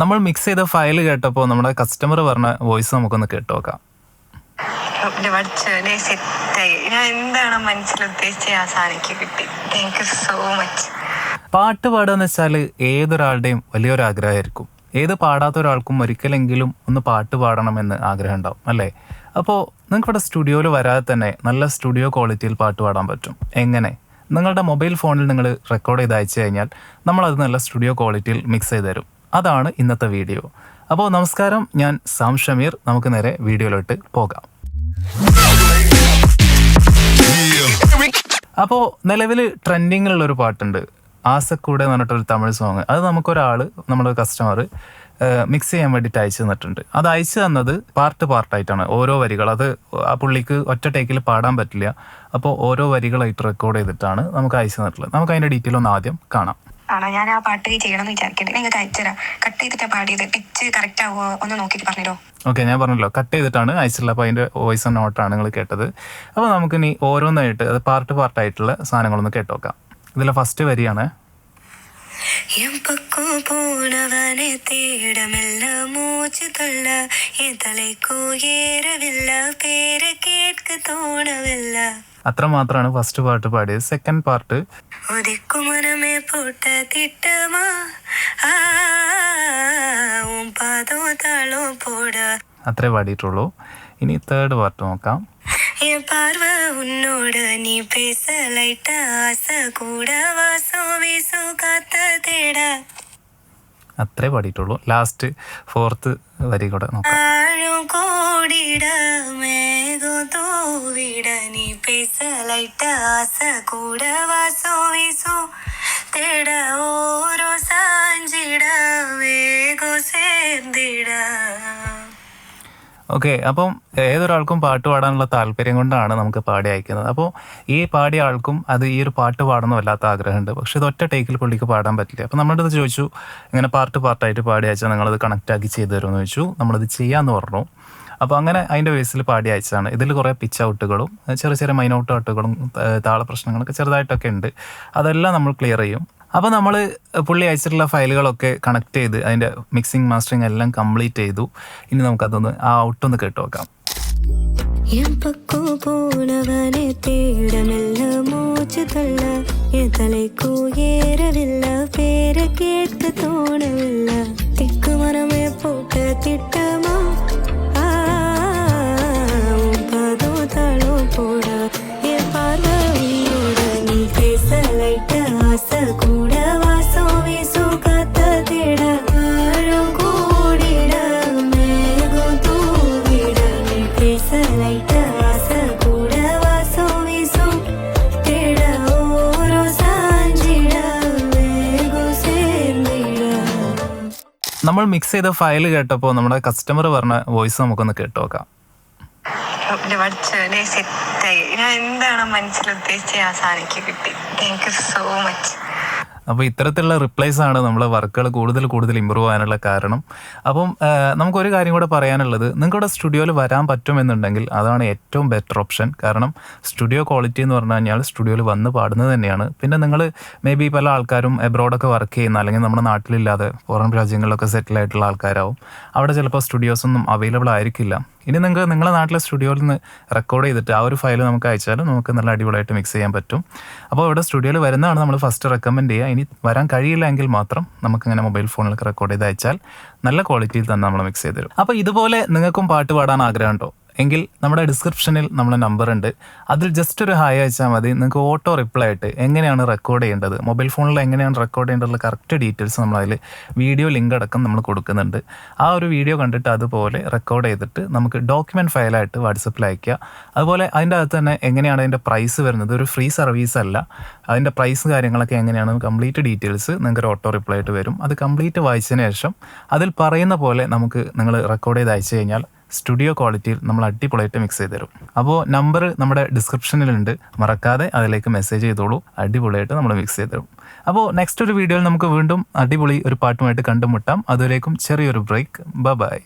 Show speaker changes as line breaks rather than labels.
നമ്മൾ മിക്സ് ചെയ്ത ഫയൽ കേട്ടപ്പോൾ നമ്മുടെ കസ്റ്റമർ പറഞ്ഞ വോയിസ് നമുക്കൊന്ന് കേട്ടു നോക്കാം.
സെറ്റായി. ഞാൻ എന്താണ് മനസ്സിൽ ഉദ്ദേശിച്ച ആ സാധനം കിട്ടി. താങ്ക് യു സോ മച്ച്
പാട്ട് പാടുക എന്ന് വെച്ചാൽ ഏതൊരാളുടെയും വലിയൊരു ആഗ്രഹമായിരിക്കും. ഏത് പാടാത്ത ഒരാൾക്കും ഒരിക്കലെങ്കിലും ഒന്ന് പാട്ട് പാടണമെന്ന് ആഗ്രഹം ഉണ്ടാവും അല്ലേ? അപ്പോൾ നിങ്ങൾക്ക് ഇവിടെ സ്റ്റുഡിയോയിൽ വരാതെ തന്നെ നല്ല സ്റ്റുഡിയോ ക്വാളിറ്റിയിൽ പാട്ട് പാടാൻ പറ്റും. എങ്ങനെ? നിങ്ങളുടെ മൊബൈൽ ഫോണിൽ നിങ്ങൾ റെക്കോർഡ് ചെയ്ത് അയച്ചു കഴിഞ്ഞാൽ നമ്മളത് നല്ല സ്റ്റുഡിയോ ക്വാളിറ്റിയിൽ മിക്സ് ചെയ്ത് തരും. അതാണ് ഇന്നത്തെ വീഡിയോ. അപ്പോൾ നമസ്കാരം ഞാൻ സാം ഷമീർ. നമുക്ക് നേരെ വീഡിയോയിലോട്ട് പോകാം. അപ്പോൾ നിലവിൽ ട്രെൻഡിങ്ങിലുള്ള ഒരു പാട്ടുണ്ട്. ആസക്കൂടെ എന്ന് പറഞ്ഞിട്ടൊരു തമിഴ് സോങ് അത് നമുക്കൊരാൾ നമ്മുടെ കസ്റ്റമർ മിക്സ് ചെയ്യാൻ വേണ്ടിയിട്ട് അയച്ചു തന്നിട്ടുണ്ട്. അത് അയച്ചു തന്നത് പാർട്ട് പാർട്ടായിട്ടാണ് ഓരോ വരികൾ. അത് ആ പുള്ളിക്ക് ഒറ്റ ടേക്കിൽ പാടാൻ പറ്റില്ല. അപ്പോൾ ഓരോ വരികളായിട്ട് റെക്കോർഡ് ചെയ്തിട്ടാണ് നമുക്ക് അയച്ചു തന്നിട്ടുള്ളത്. നമുക്ക് അതിന്റെ ഡീറ്റെയിൽ ഒന്ന് ആദ്യം കാണാം.
ആണോ? ഞാൻ ആ പാട്ട് ചെയ്യണമെന്ന് വിചാരിക്കട്ടെ. നിങ്ങൾക്ക് അയച്ചുതരാം കട്ട് ചെയ്തിട്ടാ പാടിയത് പിച്ച് കറക്റ്റ് ആവോ ഒന്ന് നോക്കിയിട്ട് പറഞ്ഞിരോ
ഓക്കെ ഞാൻ പറഞ്ഞല്ലോ. കട്ട് ചെയ്തിട്ടാണ് അയച്ചിട്ടുള്ളത് അപ്പോൾ അതിന്റെ വോയിസ് ആൻഡ് നോട്ടാണ് നിങ്ങൾ കേട്ടത്. അപ്പോൾ നമുക്ക് ഇനി ഓരോന്നായിട്ട് അത് പാർട്ട് പാർട്ടായിട്ടുള്ള സാധനങ്ങളൊന്ന് കേട്ടോക്കാം. ഇതിലെ ഫസ്റ്റ് വരിയാണ്.
എൻ പോണവനെ
തോണവില്ല. അത്രമാത്രമാണ് ഫസ്റ്റ് പാട്ട് പാടിയത്. സെക്കൻഡ് പാർട്ട് അത്രേ പാടിയിട്ടുള്ളൂ. ഇനി തേർഡ് പാർട്ട് നോക്കാം.
കൂട
അത്രേ പാടിയിട്ടുള്ളൂ. ലാസ്റ്റ് ഫോർത്ത് വരി കൂടെ നോക്കാം.
ஆழும் கோடிட மேகம் தூவிட நீ பேச லைட்ட ஆசை கூட வாசம் வீசும் தேட ஓரோ சாஞ்சிட வேகம் சேர்ந்திட
ഓക്കെ അപ്പം ഏതൊരാൾക്കും പാട്ട് പാടാനുള്ള താല്പര്യം കൊണ്ടാണ് നമുക്ക് പാടി അയക്കുന്നത് അപ്പോൾ ഈ പാടിയ ആൾക്കും അത് ഈ ഒരു പാട്ട് പാടണം വല്ലാത്ത ആഗ്രഹമുണ്ട് പക്ഷെ ഇത് ഒറ്റ ടേക്കിൽ പുള്ളിക്ക് പാടാൻ പറ്റില്ല അപ്പോൾ നമ്മുടെ അടുത്ത് ചോദിച്ചു ഇങ്ങനെ പാർട്ട് പാർട്ടായിട്ട് പാടി അയച്ചാൽ നിങ്ങളത് കണക്റ്റ് ആക്കി ചെയ്തു തരുമെന്ന് ചോദിച്ചു നമ്മളത് ചെയ്യാമെന്ന് പറഞ്ഞു അപ്പോൾ അങ്ങനെ അതിൻ്റെ ബേസിൽ പാടി അയച്ചതാണ് ഇതിൽ കുറേ പിച്ച് ഔട്ടുകളും ചെറിയ ചെറിയ മൈനൗട്ട് ഔട്ടുകളും താള പ്രശ്നങ്ങളൊക്കെ ചെറുതായിട്ടൊക്കെ ഉണ്ട് അതെല്ലാം നമ്മൾ ക്ലിയർ ചെയ്യും അപ്പോൾ നമ്മൾ പുള്ളി അയച്ചിട്ടുള്ള ഫയലുകളൊക്കെ കണക്ട് ചെയ്ത് അതിൻ്റെ മിക്സിംഗ് മാസ്റ്ററിങ് എല്ലാം കംപ്ലീറ്റ് ചെയ്തു ഇനി നമുക്കതൊന്ന് ആ ഔട്ടൊന്ന് കേട്ട് നോക്കാം
என் பக்கம் போனவனை தேட மெல்ல மூச்சு தள்ள என் தலைக்கோ ஏறவில்லை பேரை கேட்க தோணவில்லை திக்கு மனமே போட்ட திட்டமா
നമ്മൾ മിക്സ് ചെയ്ത ഫയൽ കേട്ടപ്പോൾ നമ്മുടെ കസ്റ്റമർ പറഞ്ഞ വോയിസ് നമുക്കൊന്ന് കേട്ട് നോക്കാം
എന്റെ പഠിച്ചവനെ സെറ്റായി ഞാൻ എന്താണ് മനസ്സിൽ ഉദ്ദേശിച്ച ആ സാധനം കിട്ടി? താങ്ക് യു സോ മച്ച്
അപ്പോൾ ഇത്തരത്തിലുള്ള റിപ്ലൈസ് ആണ് നമ്മൾ വർക്കുകൾ കൂടുതൽ കൂടുതൽ ഇമ്പ്രൂവ് ആകാനുള്ള കാരണം. അപ്പം നമുക്കൊരു കാര്യം കൂടെ പറയാനുള്ളത്. നിങ്ങളുടെ സ്റ്റുഡിയോയിൽ വരാൻ പറ്റുമെന്നുണ്ടെങ്കിൽ അതാണ് ഏറ്റവും ബെറ്റർ ഓപ്ഷൻ കാരണം സ്റ്റുഡിയോ ക്വാളിറ്റി എന്ന് പറഞ്ഞു കഴിഞ്ഞാൽ സ്റ്റുഡിയോയിൽ വന്ന് പാടുന്നത് തന്നെയാണ്. പിന്നെ നിങ്ങൾ മേ ബി പല ആൾക്കാരും എബ്രോഡൊക്കെ വർക്ക് ചെയ്യുന്ന അല്ലെങ്കിൽ നമ്മുടെ നാട്ടിലില്ലാതെ ഫോറിൻ രാജ്യങ്ങളിലൊക്കെ സെറ്റിൽ ആയിട്ടുള്ള ആൾക്കാരാവും. അവിടെ ചിലപ്പോൾ സ്റ്റുഡിയോസ് ഒന്നും അവൈലബിൾ ആയിരിക്കില്ല. ഇനി നിങ്ങൾക്ക് നിങ്ങളുടെ നാട്ടിലെ സ്റ്റുഡിയോയിൽ നിന്ന് റെക്കോർഡ് ചെയ്തിട്ട് ആ ഒരു ഫയൽ നമുക്ക് അയച്ചാലും നമുക്ക് നല്ല അടിപൊളിയായിട്ട് മിക്സ് ചെയ്യാൻ പറ്റും. അപ്പോൾ ഇവിടെ സ്റ്റുഡിയോയിൽ വരുന്നതാണ് നമ്മൾ ഫസ്റ്റ് റെക്കമെൻഡ് ചെയ്യുക. ഇനി വരാൻ കഴിയില്ലെങ്കിൽ മാത്രം നമുക്ക് നമുക്കിങ്ങനെ മൊബൈൽ ഫോണിലൊക്കെ റെക്കോർഡ് ചെയ്ത് അയച്ചാൽ നല്ല ക്വാളിറ്റിയിൽ തന്നെ നമ്മൾ മിക്സ് ചെയ്ത് തരും. അപ്പോൾ ഇതുപോലെ നിങ്ങൾക്കും പാട്ട് പാടാൻ ആഗ്രഹമുണ്ടോ? എങ്കിൽ നമ്മുടെ ഡിസ്ക്രിപ്ഷനിൽ നമ്മുടെ നമ്പർ ഉണ്ട്. അതിൽ ജസ്റ്റ് ഒരു ഹായ് അയച്ചാൽ മതി. നിങ്ങൾക്ക് ഓട്ടോ റിപ്ലൈ ആയിട്ട് എങ്ങനെയാണ് റെക്കോർഡ് ചെയ്യേണ്ടത്? മൊബൈൽ ഫോണിൽ എങ്ങനെയാണ് റെക്കോർഡ് ചെയ്യേണ്ടത് കറക്റ്റ് ഡീറ്റെയിൽസ് നമ്മളതിൽ വീഡിയോ ലിങ്ക് അടക്കം നമ്മൾ കൊടുക്കുന്നുണ്ട്. ആ ഒരു വീഡിയോ കണ്ടിട്ട് അതുപോലെ റെക്കോർഡ് ചെയ്തിട്ട് നമുക്ക് ഡോക്യുമെന്റ് ഫയലായിട്ട് വാട്സപ്പിൽ അയക്കുക അതുപോലെ അതിന്റെ അകത്ത് തന്നെ എങ്ങനെയാണ് അതിന്റെ പ്രൈസ് വരുന്നത്? ഒരു ഫ്രീ സർവീസ് അല്ല. അതിന്റെ പ്രൈസ് കാര്യങ്ങളൊക്കെ എങ്ങനെയാണ്? കംപ്ലീറ്റ് ഡീറ്റെയിൽസ് നിങ്ങൾക്ക് ഒരു ഓട്ടോ റിപ്ലൈ ആയിട്ട് വരും. അത് കംപ്ലീറ്റ് വായിച്ചതിന് ശേഷം അതിൽ പറയുന്ന പോലെ നമുക്ക് നിങ്ങൾ റെക്കോർഡ് ചെയ്ത് അയച്ചു കഴിഞ്ഞാൽ സ്റ്റുഡിയോ ക്വാളിറ്റിയിൽ നമ്മൾ അടിപൊളിയായിട്ട് മിക്സ് ചെയ്ത് തരും അപ്പോൾ നമ്പർ നമ്മുടെ ഡിസ്ക്രിപ്ഷനിലുണ്ട് മറക്കാതെ അതിലേക്ക് മെസ്സേജ് ചെയ്തോളൂ. അടിപൊളിയായിട്ട് നമ്മൾ മിക്സ് ചെയ്ത് തരും അപ്പോൾ നെക്സ്റ്റ് ഒരു വീഡിയോയിൽ നമുക്ക് വീണ്ടും അടിപൊളി ഒരു പാട്ടുമായിട്ട് കണ്ടുമുട്ടാം. അതുവരേക്കും ചെറിയൊരു ബ്രേക്ക് ബൈ